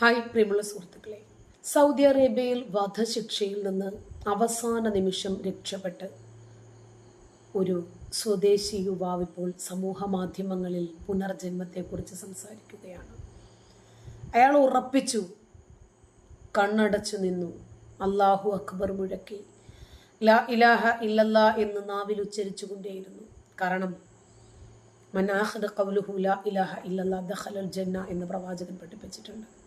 Hi പ്രിയമുള്ള സുഹൃത്തുക്കളെ. Saudi അറേബ്യയിൽ വധശിക്ഷയിൽ നിന്ന് അവസാന നിമിഷം രക്ഷപ്പെട്ട് ഒരു സ്വദേശി യുവാവ് ഇപ്പോൾ സമൂഹ മാധ്യമങ്ങളിൽ പുനർജന്മത്തെക്കുറിച്ച് സംസാരിക്കുകയാണ്. അയാൾ ഉറപ്പിച്ചു കണ്ണടച്ചു നിന്നു. അള്ളാഹു അക്ബർ മുഴക്കി. ലാ ഇലാഹ ഇല്ലല്ലാ എന്ന് നാവിൽ ഉച്ചരിച്ചു കൊണ്ടേയിരുന്നു കാരണം മനാഹദ കൗലുഹു ലാ ഇലാഹ ഇല്ലല്ലാ ദഹലൽ ജന്ന എന്ന് പ്രവാചകൻ പഠിപ്പിച്ചിട്ടുണ്ട്.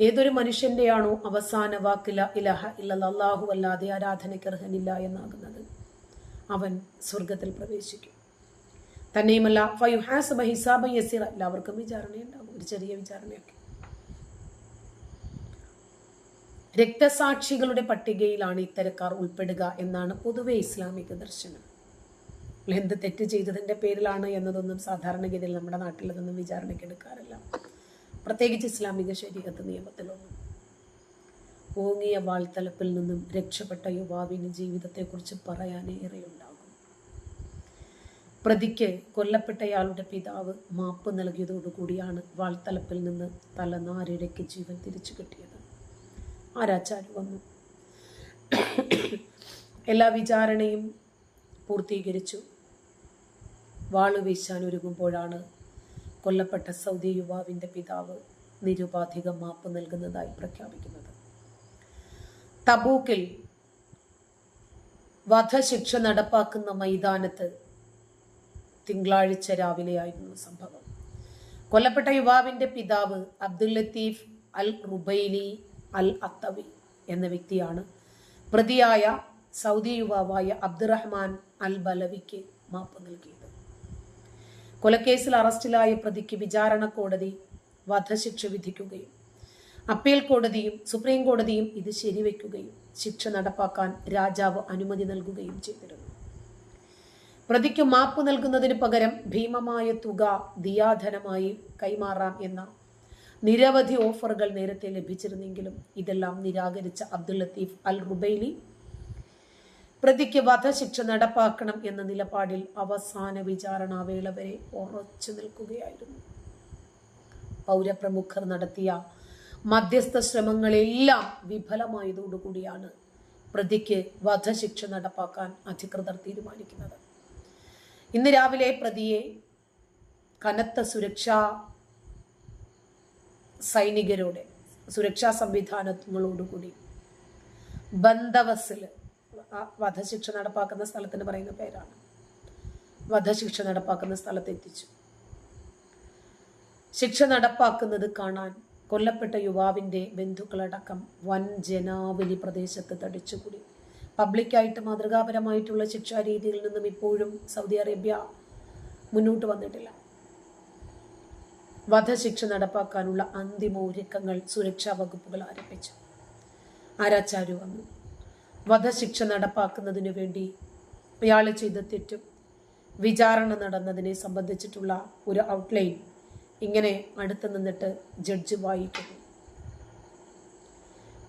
ഏതൊരു മനുഷ്യന്റെയാണോ അവസാന വാക്കില ഇലഹ ഇലാഹ അള്ളാഹു അല്ലാതെ ആരാധനയ്ക്ക് അർഹനില്ല എന്നാകുന്നത്? അവൻ സ്വർഗത്തിൽ പ്രവേശിക്കും. തന്നെയുമല്ല എല്ലാവർക്കും വിചാരണയുണ്ടാകും. ഒരു ചെറിയ വിചാരണയൊക്കെ. രക്തസാക്ഷികളുടെ പട്ടികയിലാണ് ഇത്തരക്കാർ ഉൾപ്പെടുക എന്നാണ് പൊതുവെ ഇസ്ലാമിക ദർശനം. എന്ത് തെറ്റ് ചെയ്തതിന്റെ പേരിലാണ് എന്നതൊന്നും സാധാരണഗതിയിൽ നമ്മുടെ നാട്ടിലതൊന്നും വിചാരണയ്ക്ക് എടുക്കാറില്ല. പ്രത്യേകിച്ച് ഇസ്ലാമിക ശരീരത്ത് നിയമത്തിലൊന്നും. ഓങ്ങിയ വാൾത്തലപ്പിൽ നിന്നും രക്ഷപ്പെട്ട യുവാവിന് ജീവിതത്തെക്കുറിച്ച് പറയാനേറെയുണ്ടാകും പ്രതിക്ക് കൊല്ലപ്പെട്ടയാളുടെ പിതാവ് മാപ്പ് നൽകിയതോടുകൂടിയാണ് വാൾത്തലപ്പിൽ നിന്ന് തലനാരിഴയ്ക്ക് ജീവൻ തിരിച്ചു കിട്ടിയത്. ആരാച്ചാര് വന്നു. എല്ലാ വിചാരണയും പൂർത്തീകരിച്ചു. വാൾ വീശാൻ ഒരുങ്ങുമ്പോഴാണ് കൊല്ലപ്പെട്ട സൗദി യുവാവിന്റെ പിതാവ് നിരുപാധികം മാപ്പ് നൽകുന്നതായി പ്രഖ്യാപിക്കുന്നത്. തബൂക്കിൽ വധശിക്ഷ നടപ്പാക്കുന്ന മൈതാനത്ത് തിങ്കളാഴ്ച രാവിലെയായിരുന്നു സംഭവം. കൊല്ലപ്പെട്ട യുവാവിന്റെ പിതാവ് അബ്ദുൽ ലത്തീഫ് അൽ റുബൈലി അൽ അത്തവി എന്ന വ്യക്തിയാണ്. പ്രതിയായ സൗദി യുവാവായ അബ്ദുറഹ്മാൻ അൽ ബലവിക്ക് മാപ്പ് നൽകിയത് കൊലക്കേസിൽ അറസ്റ്റിലായ പ്രതിക്ക് വിചാരണ കോടതി വധശിക്ഷ വിധിക്കുകയും അപ്പീൽ കോടതിയും സുപ്രീം കോടതിയും ഇത് ശരിവെക്കുകയും ശിക്ഷ നടപ്പാക്കാൻ രാജാവ് അനുമതി നൽകുകയും ചെയ്തിരുന്നു. പ്രതിക്ക് മാപ്പ് നൽകുന്നതിന് പകരം ഭീമമായ തുക ദിയാധനമായി കൈമാറാം എന്ന നിരവധി ഓഫറുകൾ നേരത്തെ ലഭിച്ചിരുന്നെങ്കിലും ഇതെല്ലാം നിരാകരിച്ച അബ്ദുൽ ലത്തീഫ് അൽ റുബൈലി പ്രതിക്ക് വധശിക്ഷ നടപ്പാക്കണം എന്ന നിലപാടിൽ അവസാന വിചാരണാവേള വരെ ഉറച്ചു നിൽക്കുകയായിരുന്നു. പൗരപ്രമുഖർ നടത്തിയ മധ്യസ്ഥ ശ്രമങ്ങളെല്ലാം വിഫലമായതോടുകൂടിയാണ് പ്രതിക്ക് വധശിക്ഷ നടപ്പാക്കാൻ അധികൃതർ തീരുമാനിക്കുന്നത്. ഇന്ന് രാവിലെ പ്രതിയെ കനത്ത സുരക്ഷാ സൈനികരോടെ സുരക്ഷാ സംവിധാനങ്ങളോടുകൂടി ബന്ദവസിൽ വധശിക്ഷ നടപ്പാക്കുന്ന സ്ഥലത്തിന് പറയുന്ന പേരാണ്. വധശിക്ഷ നടപ്പാക്കുന്ന സ്ഥലത്ത് എത്തിച്ചു. ശിക്ഷ നടപ്പാക്കുന്നത് കാണാൻ കൊല്ലപ്പെട്ട യുവാവിന്റെ ബന്ധുക്കളടക്കം വൻ ജനാവലി പ്രദേശത്ത് തടിച്ചുകൂടി. പബ്ലിക്കായിട്ട് മാതൃകാപരമായിട്ടുള്ള ശിക്ഷാരീതിയിൽ നിന്നും ഇപ്പോഴും സൗദി അറേബ്യ മുന്നോട്ട് വന്നിട്ടില്ല. വധശിക്ഷ നടപ്പാക്കാനുള്ള അന്തിമ ഒരുക്കങ്ങൾ സുരക്ഷാ വകുപ്പുകൾ ആരംഭിച്ചു. ആരാച്ചാരു വന്നു. വധശിക്ഷ നടപ്പാക്കുന്നതിനു വേണ്ടി അയാൾ ചെയ്ത തെറ്റും വിചാരണ നടന്നതിനെ സംബന്ധിച്ചിട്ടുള്ള ഒരു ഔട്ട്ലൈൻ ഇങ്ങനെ അടുത്ത് നിന്നിട്ട് ജഡ്ജ് വായിക്കുന്നു.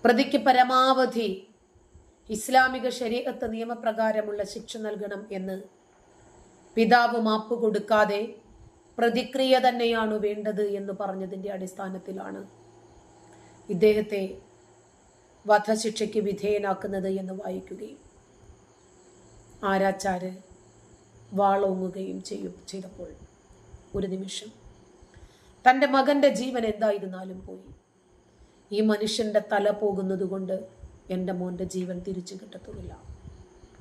പ്രതിക്ക് പരമാവധി ഇസ്ലാമിക ശരീരത്ത് നിയമപ്രകാരമുള്ള ശിക്ഷ നൽകണം എന്ന് പിതാവ് മാപ്പ് കൊടുക്കാതെ പ്രതിക്രിയ തന്നെയാണ് വേണ്ടത് എന്ന് പറഞ്ഞതിന്റെ അടിസ്ഥാനത്തിലാണ് ഇദ്ദേഹത്തെ വധശിക്ഷയ്ക്ക് വിധേയനാക്കുന്നത് എന്ന് വായിക്കുകയും ആരാച്ചാര് വാളോങ്ങുകയും ചെയ്യും ചെയ്തപ്പോൾ ഒരു നിമിഷം തന്റെ മകന്റെ ജീവൻ എന്തായിരുന്നാലും പോയി. ഈ മനുഷ്യന്റെ തല പോകുന്നതുകൊണ്ട് എന്റെ മോന്റെ ജീവൻ തിരിച്ചു കിട്ടത്തുമില്ല.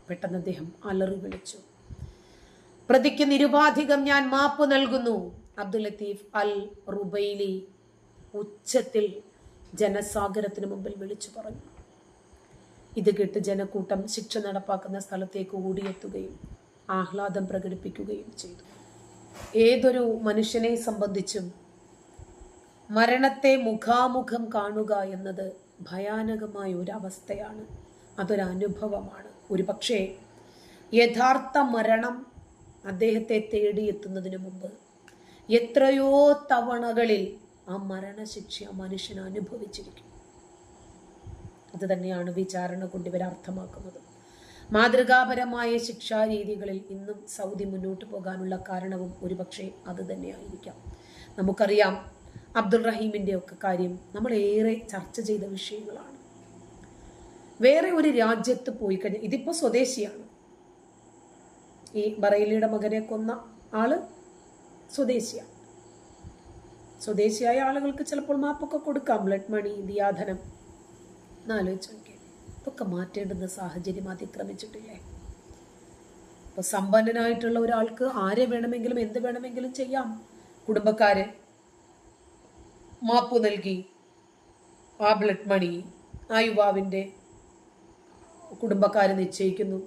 പെട്ടെന്ന് അദ്ദേഹം അലറി വിളിച്ചു. പ്രതിക്ക് നിരുപാധികം ഞാൻ മാപ്പ് നൽകുന്നു. അബ്ദുൽ ലത്തീഫ് അൽ റുബൈലി ഉച്ചത്തിൽ ജനസാഗരത്തിന് മുമ്പിൽ വിളിച്ചു പറഞ്ഞു. ഇത് കേട്ട് ജനക്കൂട്ടം ശിക്ഷ നടപ്പാക്കുന്ന സ്ഥലത്തേക്ക് ഓടിയെത്തുകയും ആഹ്ലാദം പ്രകടിപ്പിക്കുകയും ചെയ്തു. ഏതൊരു മനുഷ്യനെ സംബന്ധിച്ചും മരണത്തെ മുഖാമുഖം കാണുക എന്നത് ഭയാനകമായ ഒരു അവസ്ഥയാണ്. അതൊരു അനുഭവമാണ്. ഒരു പക്ഷേ യഥാർത്ഥ മരണം അദ്ദേഹത്തെ തേടിയെത്തുന്നതിന് മുമ്പ് എത്രയോ തവണകളിൽ ആ മരണശിക്ഷ ആ മനുഷ്യൻ അനുഭവിച്ചിരിക്കും. അത് തന്നെയാണ് വിചാരണ കൊണ്ട് ഇവർ അർത്ഥമാക്കുന്നത്. മാതൃകാപരമായ ശിക്ഷാരീതികളിൽ ഇന്നും സൗദി മുന്നോട്ട് പോകാനുള്ള കാരണവും ഒരുപക്ഷെ അത് തന്നെയായിരിക്കാം. നമുക്കറിയാം അബ്ദുൾ റഹീമിന്റെ ഒക്കെ കാര്യം നമ്മൾ ഏറെ ചർച്ച ചെയ്ത വിഷയങ്ങളാണ്. വേറെ ഒരു രാജ്യത്ത് പോയി കഴിഞ്ഞാൽ ഇതിപ്പോൾ സ്വദേശിയാണ്. ഈ ബറേലിയുടെ മകനെ കൊന്ന ആൾ സ്വദേശിയാണ്. സ്വദേശിയായ ആളുകൾക്ക് ചിലപ്പോൾ മാപ്പൊക്കെ കൊടുക്കാം. ബ്ലഡ് മണി ദിയാധനം എന്നാലോചിച്ച് നോക്കിയാൽ ഇതൊക്കെ മാറ്റേണ്ടുന്ന സാഹചര്യം അതിക്രമിച്ചിട്ടില്ലേ? ഇപ്പൊ സമ്പന്നനായിട്ടുള്ള ഒരാൾക്ക് ആരെ വേണമെങ്കിലും എന്ത് വേണമെങ്കിലും ചെയ്യാം. കുടുംബക്കാര് മാപ്പ് നൽകി. ആ ബ്ലഡ് മണി ആ യുവാവിന്റെ കുടുംബക്കാർ നിശ്ചയിക്കുന്നു.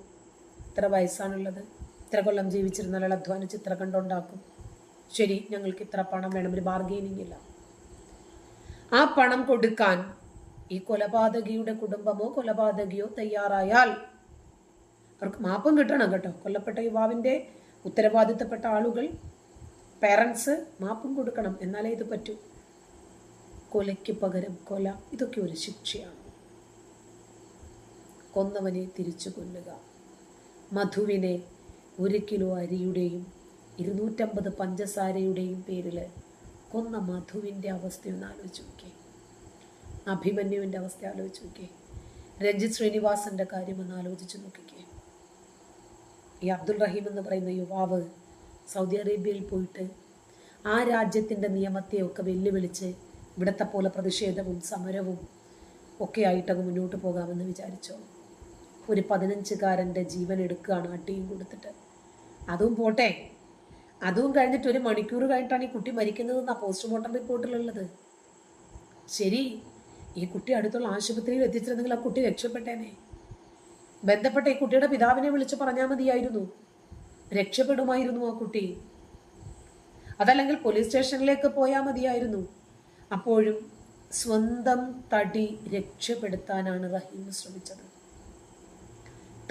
ഇത്ര വയസ്സാണുള്ളത്. ഇത്ര കൊല്ലം ജീവിച്ചിരുന്നാൽ അധ്വാനിച്ച് ഇത്ര കണ്ടുണ്ടാക്കും. ശരി ഞങ്ങൾക്ക് ഇത്ര പണം വേണം ഒരു ബാർഗെയിനിങ് ഇല്ല. ആ പണം കൊടുക്കാൻ ഈ കൊലപാതകിയുടെ കുടുംബമോ കൊലപാതകിയോ തയ്യാറായാൽ അവർക്ക് മാപ്പും കിട്ടണം കേട്ടോ. കൊല്ലപ്പെട്ട യുവാവിന്റെ ഉത്തരവാദിത്തപ്പെട്ട ആളുകൾ പേരൻസ് മാപ്പും കൊടുക്കണം എന്നാലേ ഇത് പറ്റൂ. കൊലയ്ക്ക് പകരം കൊല ഇതൊക്കെ ഒരു ശിക്ഷയാണ്. കൊന്നവനെ തിരിച്ചു കൊല്ലുക. മധുവിനെ ഒരു കിലോ അരിയുടെയും ഇരുന്നൂറ്റമ്പത് പഞ്ചസാരയുടെയും പേരിൽ കൊന്ന മധുവിന്റെ അവസ്ഥയൊന്ന് ആലോചിച്ച് നോക്കിയേ. അഭിമന്യുവിന്റെ അവസ്ഥ ആലോചിച്ച് നോക്കിയേ. രഞ്ജിത് ശ്രീനിവാസന്റെ കാര്യം ഒന്ന് ആലോചിച്ച് നോക്കിക്കേ. ഈ അബ്ദുൾ റഹീം എന്ന് പറയുന്ന യുവാവ് സൗദി അറേബ്യയിൽ പോയിട്ട് ആ രാജ്യത്തിന്റെ നിയമത്തെയൊക്കെ വെല്ലുവിളിച്ച് ഇവിടത്തെ പോലെ പ്രതിഷേധവും സമരവും ഒക്കെ ആയിട്ടങ്ങ് മുന്നോട്ട് പോകാമെന്ന് വിചാരിച്ചോ? ഒരു പതിനഞ്ചുകാരന്റെ ജീവൻ എടുക്കുകയാണ് അടിയും കൊടുത്തിട്ട്. അതും പോട്ടെ. അതും കഴിഞ്ഞിട്ട് ഒരു മണിക്കൂർ കഴിഞ്ഞിട്ടാണ് ഈ കുട്ടി മരിക്കുന്നത് എന്നാണ് പോസ്റ്റ്മോർട്ടം റിപ്പോർട്ടിലുള്ളത്. ശരി ഈ കുട്ടി അടുത്തുള്ള ആശുപത്രിയിൽ എത്തിച്ചിരുന്നെങ്കിൽ ആ കുട്ടി രക്ഷപ്പെട്ടേനെ. ബന്ധപ്പെട്ട ഈ കുട്ടിയുടെ പിതാവിനെ വിളിച്ച് പറഞ്ഞാൽ മതിയായിരുന്നു. രക്ഷപ്പെടുമായിരുന്നു ആ കുട്ടി. അതല്ലെങ്കിൽ പോലീസ് സ്റ്റേഷനിലേക്ക് പോയാൽ മതിയായിരുന്നു. അപ്പോഴും സ്വന്തം തടി രക്ഷപ്പെടുത്താനാണ് റഹീം ശ്രമിച്ചത്.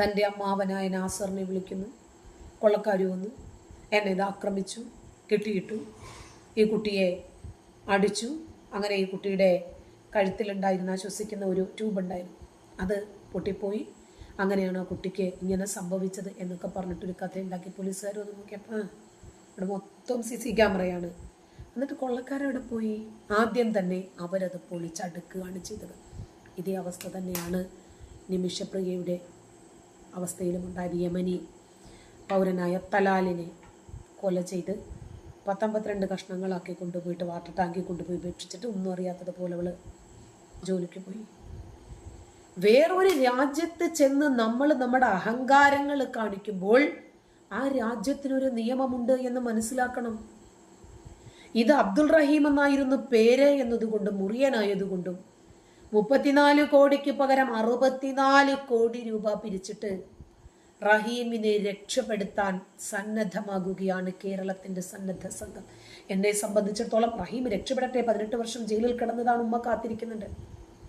തന്റെ അമ്മാവനായ നാസറിനെ വിളിക്കുന്നു. കൊള്ളക്കാരി വന്നു. എന്നെ ഇത് ആക്രമിച്ചു കെട്ടിയിട്ടു. ഈ കുട്ടിയെ അടിച്ചു. അങ്ങനെ ഈ കുട്ടിയുടെ കഴുത്തിലുണ്ടായിരുന്ന ശ്വസിക്കുന്ന ഒരു ട്യൂബ് ഉണ്ടായിരുന്നു അത് പൊട്ടിപ്പോയി. അങ്ങനെയാണ് ആ കുട്ടിക്ക് ഇങ്ങനെ സംഭവിച്ചത് എന്നൊക്കെ പറഞ്ഞിട്ടൊരു കഥ ഉണ്ടാക്കി. പോലീസുകാർ വന്ന് നോക്കിയപ്പോൾ ഇവിടെ മൊത്തം സി സി ക്യാമറയാണ്. എന്നിട്ട് കൊള്ളക്കാരവിടെ പോയി? ആദ്യം തന്നെ അവരത് പൊളിച്ചടുക്കുകയാണ് ചെയ്തത്. ഇതേ അവസ്ഥ തന്നെയാണ് നിമിഷപ്രിയയുടെ അവസ്ഥയിലും ഉണ്ടായത് യമനി പൗരനായ തലാലിനെ കൊല ചെയ്ത് പത്തമ്പത്തിരണ്ട് കഷ്ണങ്ങളാക്കി കൊണ്ടുപോയിട്ട് വാട്ടർ ടാങ്കിൽ കൊണ്ടുപോയി ഉപേക്ഷിച്ചിട്ട് ഒന്നും അറിയാത്തതുപോലെ അവൾ ജോലിക്ക് പോയി. വേറൊരു രാജ്യത്ത് ചെന്ന് നമ്മൾ നമ്മുടെ അഹങ്കാരങ്ങൾ കാണിക്കുമ്പോൾ ആ രാജ്യത്തിനൊരു നിയമമുണ്ട് എന്ന് മനസ്സിലാക്കണം. ഇത് അബ്ദുൾ റഹീം എന്നായിരുന്നു പേര് എന്നതുകൊണ്ടും മുറിയനായതുകൊണ്ടും മുപ്പത്തിനാല് കോടിക്ക് പകരം അറുപത്തിനാല് കോടി രൂപ പിരിച്ചിട്ട് റഹീമിനെ രക്ഷപ്പെടുത്താൻ സന്നദ്ധമാകുകയാണ് കേരളത്തിന്റെ സന്നദ്ധ സംഘം. എന്നെ സംബന്ധിച്ചിടത്തോളം റഹീം രക്ഷപ്പെടട്ടെ. പതിനെട്ട് വർഷം ജയിലിൽ കിടന്നതാണ് ഉമ്മ കാത്തിരിക്കുന്നുണ്ട്.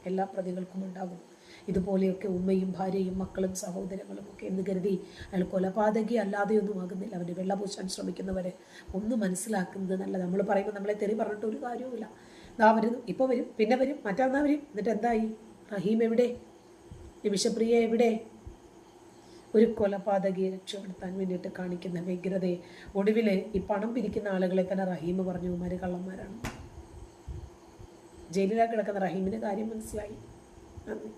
എല്ലാ പ്രതികൾക്കും ഉണ്ടാകും. ഇതുപോലെയൊക്കെ ഉമ്മയും ഭാര്യയും മക്കളും സഹോദരങ്ങളും ഒക്കെ എന്ന് കരുതി അയാൾ കൊലപാതകി അല്ലാതെയൊന്നും ആകുന്നില്ല. അവന് വെള്ളപൂശാൻ ശ്രമിക്കുന്നവരെ ഒന്ന് മനസ്സിലാക്കുന്നത് നല്ല നമ്മൾ പറയുമ്പോൾ നമ്മളെ തെറി പറഞ്ഞിട്ട് ഒരു കാര്യവുമില്ല. ഇതാ വരുന്നു. ഇപ്പോൾ വരും. പിന്നെ വരും. മറ്റന്നാ വരും. എന്നിട്ട് എന്തായി? റഹീം എവിടെ? നിമിഷപ്രിയ എവിടെ? ഒരു കൊലപാതകയെ രക്ഷപ്പെടുത്താൻ വേണ്ടിയിട്ട് കാണിക്കുന്ന വ്യഗ്രതയെ ഒടുവിൽ ഈ പണം പിരിക്കുന്ന ആളുകളെ തന്നെ റഹീം പറഞ്ഞു ഇവന്മാര് കള്ളന്മാരാണ്. ജയിലിലാക്കി കിടക്കുന്ന റഹീമിന് കാര്യം മനസ്സിലായി. നന്ദി.